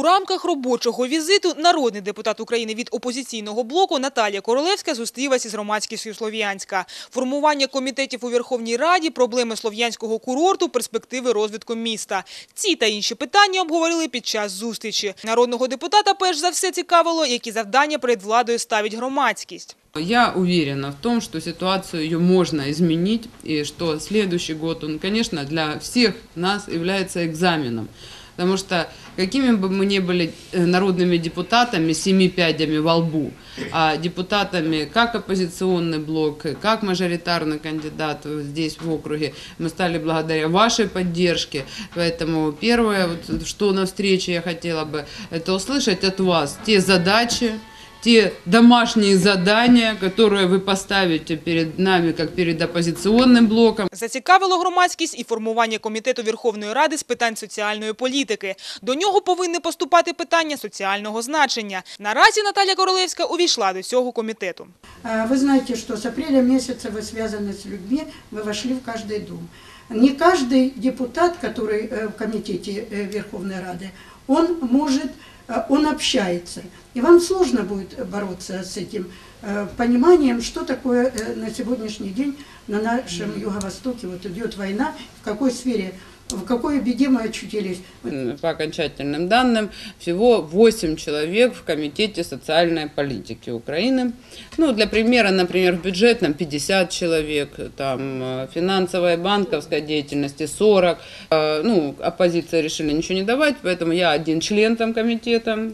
У рамках робочого візиту народний депутат України від опозиційного блоку Наталія Королевська зустрілася з громадськістю Слов'янська. Формування комітетів у Верховній Раді, проблеми слов'янського курорту, перспективи розвитку міста. Ці та інші питання обговорили під час зустрічі. Народного депутата перш за все цікавило, які завдання перед владою ставить громадськість. Я уверена в том, что ситуацию ее можно изменить, и что следующий год, он, конечно, для всех нас является экзаменом. Потому что какими бы мы ни были э, народными депутатами, семи пядями во лбу, а депутатами как оппозиционный блок, как мажоритарный кандидат здесь в округе, мы стали благодаря вашей поддержке. Поэтому первое, вот, что на встрече я хотела бы, это услышать от вас те задачи, те домашние задания, которые вы поставите перед нами, как перед оппозиционным блоком. Зацікавило громадськість і формування комітету Верховної Ради з питань соціальної політики. До нього повинні поступати питання соціального значення. Наразі Наталя Королевська увійшла до цього комітету. А, Вы знаете, что с апреля месяца вы связаны с людьми, вы вошли в каждый дом. Не каждый депутат, который э, в комитете э, Верховной Рады, он может, э, он общается. И вам сложно будет бороться с этим э, пониманием, что такое э, на сегодняшний день на нашем Юго-Востоке вот идет война, в какой сфере, в какой беде мы очутились. По окончательным данным, всего 8 человек в Комитете социальной политики Украины. Ну, для примера, например, в бюджетном 50 человек, там, э, финансовой, банковской деятельности 40. Э, Ну, оппозиция решили ничего не давать, поэтому я один член там комитета.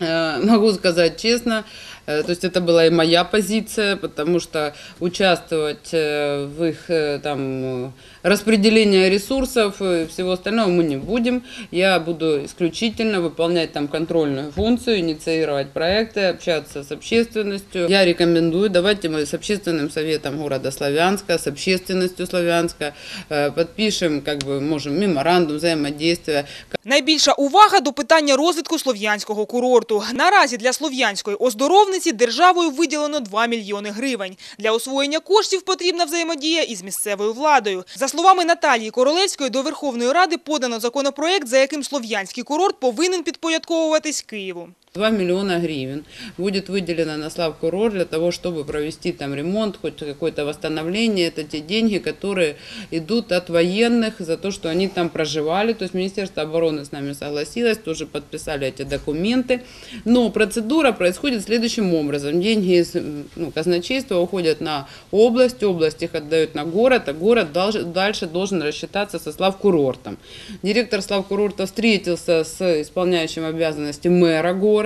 Э, Могу сказать честно, то есть это была и моя позиция, потому что участвовать э, в их э, там э, распределении ресурсов и всего остального мы не будем. Я буду исключительно выполнять там контрольную функцию, инициировать проекты, общаться с общественностью. Я рекомендую, давайте мы с общественным советом города Славянска, с общественностью Славянска э, подпишем, как бы, можем, меморандум взаимодействия, Найбільша увага до питання розвитку слов'янського курорту. Наразі для слов'янської оздоровниці державою виділено 2 мільйони гривень. Для освоєння коштів потрібна взаємодія із місцевою владою. За словами Наталії Королевської, до Верховної Ради подано законопроект, за яким слов'янський курорт повинен підпорядковуватись Києву. 2 миллиона гривен будет выделено на Славкурорт для того, чтобы провести там ремонт, хоть какое-то восстановление. Это те деньги, которые идут от военных за то, что они там проживали. То есть Министерство обороны с нами согласилось, тоже подписали эти документы. Но процедура происходит следующим образом. Деньги из ну, казначейства уходят на область, область их отдают на город, а город дальше должен рассчитаться со Славкурортом. Директор Славкурорта встретился с исполняющим обязанности мэра города,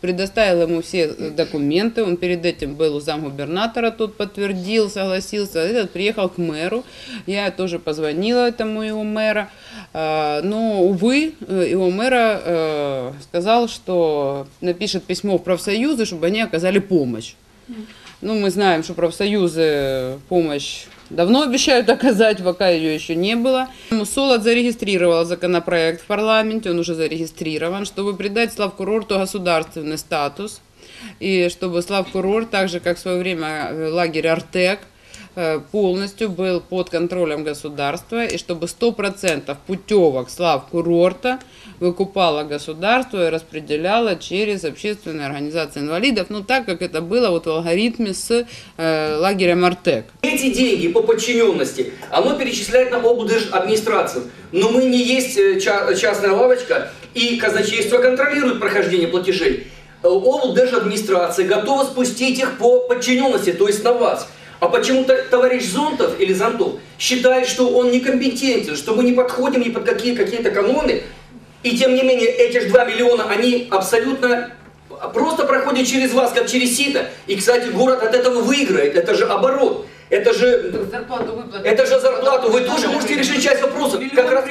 предоставил ему все э, документы. Он перед этим был у замгубернатора, тут подтвердил, согласился. Этот приехал к мэру. Я тоже позвонила этому его мэра. Но, увы, э, его мэра э, сказал, что напишет письмо в профсоюзы, чтобы они оказали помощь. Ну, мы знаем, что профсоюзы помощь давно обещают оказать, пока ее еще не было. Солод зарегистрировал законопроект в парламенте, он уже зарегистрирован, чтобы придать Славкурорту государственный статус. И чтобы Славкурорт, так же как в свое время э, лагерь Артек, полностью был под контролем государства, и чтобы 100% путевок слав курорта выкупало государство и распределяло через общественные организации инвалидов, ну так как это было вот в алгоритме с э, лагерем Артек. Эти деньги по подчиненности, оно перечисляет на администрацию. Но мы не есть э, ча- частная лавочка, и казначейство контролирует прохождение платежей. Э, администрация готова спустить их по подчиненности, то есть на вас. А почему-то товарищ Зонтов или Зонтов считает, что он некомпетентен, что мы не подходим ни под какие какие-то каноны. И тем не менее, эти же 2 миллиона, они абсолютно просто проходят через вас, как через сито. И, кстати, город от этого выиграет. Это же оборот. Это же это же зарплату. Вы тоже можете решить часть вопросов. Как раз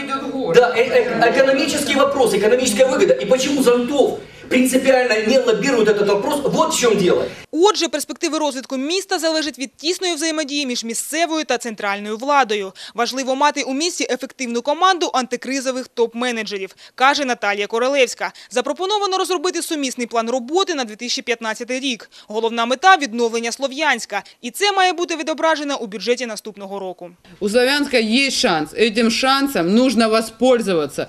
Да, э- э- экономический вопрос, экономическая выгода. И почему Зонтов принципиально не лоббирует этот вопрос? Вот в чем дело. Отже, перспективи розвитку міста залежать від тісної взаємодії між місцевою та центральною владою. Важливо мати у місті ефективну команду антикризових топ-менеджерів, каже Наталія Королевська. Запропоновано розробити сумісний план роботи на 2015 рік. Головна мета – відновлення Слов'янська. І це має бути відображено у бюджеті наступного року. У Славянска есть шанс. Этим шансом нужно воспользоваться.